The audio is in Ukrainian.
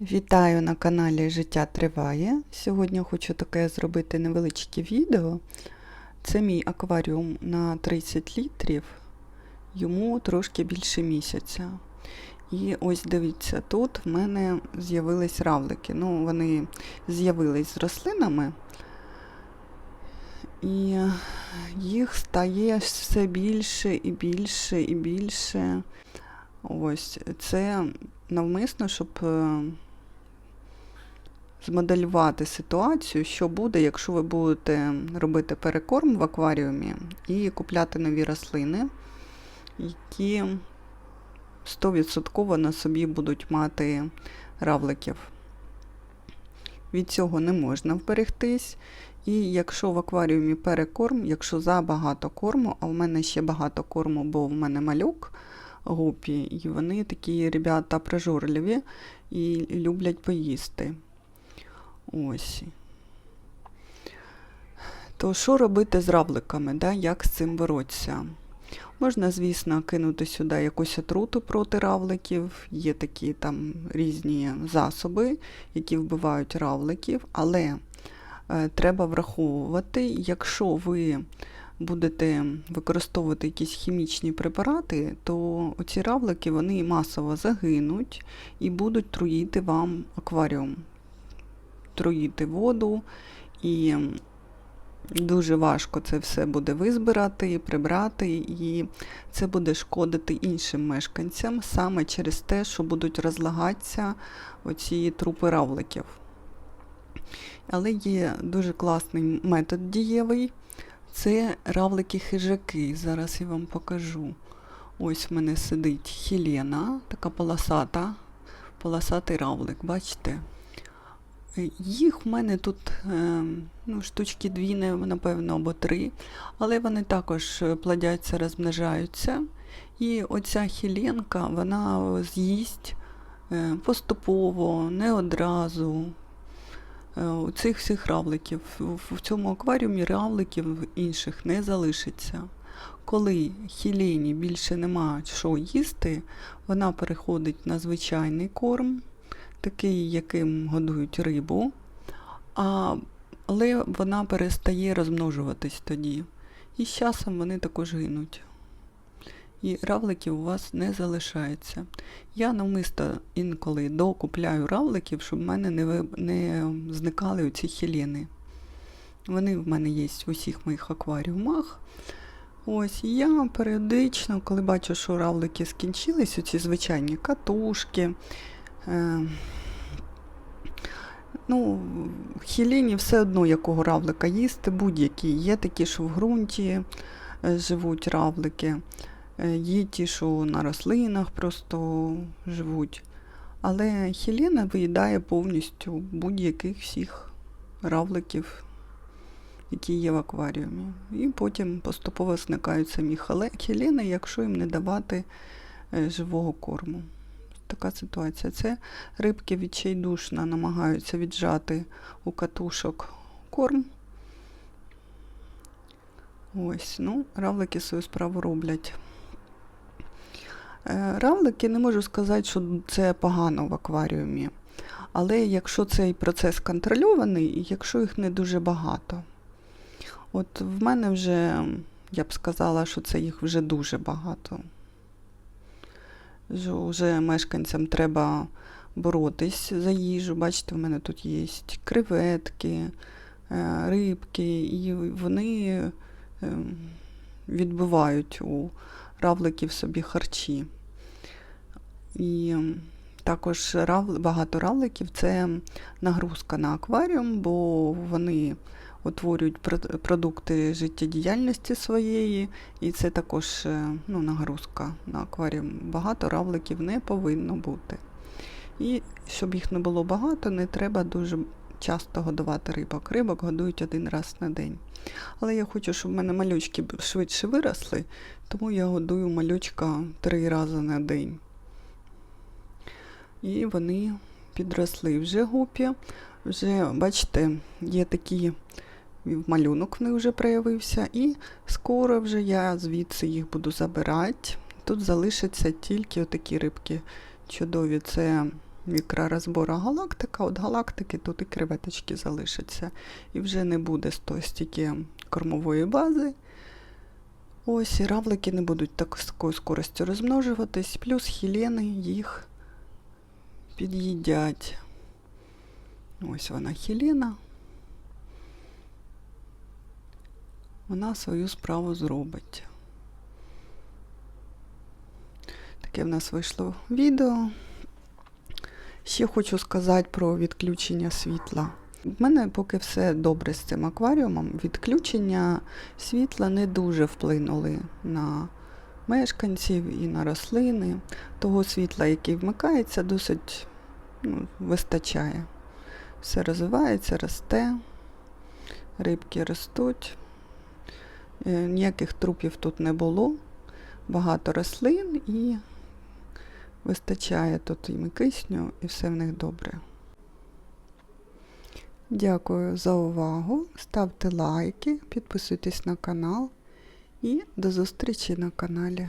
Вітаю на каналі Життя Триває. Сьогодні хочу таке зробити невеличке відео. Це мій акваріум на 30 літрів, йому трошки більше місяця. І ось дивіться, тут в мене з'явились равлики. Ну, вони з'явились з рослинами, і їх стає все більше і більше і більше. Ось це навмисно, щоб е, змоделювати ситуацію, що буде, якщо ви будете робити перекорм в акваріумі і купляти нові рослини, які 100% на собі будуть мати равликів. Від цього не можна вберегтись. І якщо в акваріумі перекорм, якщо забагато корму, а в мене ще багато корму, бо в мене малюк гупі, і вони такі ребята прижорливі і люблять поїсти. Ось. То що робити з равликами? Да? Як з цим боротися? Можна, звісно, кинути сюди якусь отруту проти равликів, є такі там різні засоби, які вбивають равликів, але е, треба враховувати, якщо ви будете використовувати якісь хімічні препарати, то ці равлики вони масово загинуть і будуть труїти вам акваріум, труїти воду і дуже важко це все буде визбирати, і прибрати, і це буде шкодити іншим мешканцям саме через те, що будуть розлагатися оці трупи равликів. Але є дуже класний метод дієвий. Це равлики-хижаки. Зараз я вам покажу. Ось в мене сидить Хелена, така полосата, полосатий равлик, бачите? Їх в мене тут е, ну, штучки дві, напевно, або три, але вони також плодяться, розмножаються. І оця хіленка, вона з'їсть е, поступово, не одразу. Е, у цих всіх равликів. В цьому акваріумі равликів інших не залишиться. Коли хілені більше нема що їсти, вона переходить на звичайний корм, такий, яким годують рибу, але вона перестає розмножуватись тоді. І з часом вони також гинуть. І равликів у вас не залишається. Я навмисто інколи докупляю равликів, щоб в мене не не зникали оці хелени. Вони в мене є в усіх моїх акваріумах. Ось, я періодично, коли бачу, що равлики скінчились, оці звичайні катушки. Е... Ну, хілені все одно якого равлика їсти, будь-які. Є такі, що в ґрунті е, живуть равлики. Е, Є ті, що на рослинах просто живуть. Але хілена виїдає повністю будь-яких всіх равликів, які є в акваріумі. І потім поступово зникають самі хілени, якщо їм не давати е, живого корму. Така ситуація. Це рибки відчайдушно намагаються віджати у катушок корм. Ось, ну, равлики свою справу роблять. Е, Равлики не можу сказати, що це погано в акваріумі. Але якщо цей процес контрольований, і якщо їх не дуже багато. От в мене вже, я б сказала, що це їх вже дуже багато. Що Вже мешканцям треба боротись за їжу. Бачите, в мене тут є креветки, е, рибки, і вони ем, відбивають у равликів собі харчі. І також багато равликів це нагрузка на акваріум, бо вони утворюють продукти життєдіяльності своєї, і це також е, ну, нагрузка на акваріум. Багато равликів не повинно бути. І щоб їх не було багато, не треба дуже часто годувати рибок. Рибок годують один раз на день. Але я хочу, щоб в мене малючки швидше виросли, тому я годую малючка три рази на день. І вони підросли вже гупі. Вже, бачите, є такі малюнок в них вже проявився, і скоро вже я звідси їх буду забирати. Тут залишаться тільки отакі рибки чудові. Це мікророзбору галактика. От галактики тут і креветочки залишаться. І вже не буде стільки кормової бази. Ось і равлики не будуть такою скоростю розмножуватись, плюс хілени їх під'їдять. Ось вона хілена. Вона свою справу зробить. Таке в нас вийшло відео. Ще хочу сказати про відключення світла. В мене поки все добре з цим акваріумом. Відключення світла не дуже вплинули на мешканців і на рослини. Того світла, який вмикається, досить ну, вистачає. Все розвивається, росте, рибки ростуть. Е, Ніяких трупів тут не було. Багато рослин і вистачає тут їм кисню, і все в них добре. Дякую за увагу. Ставте лайки, підписуйтесь на канал і до зустрічі на каналі.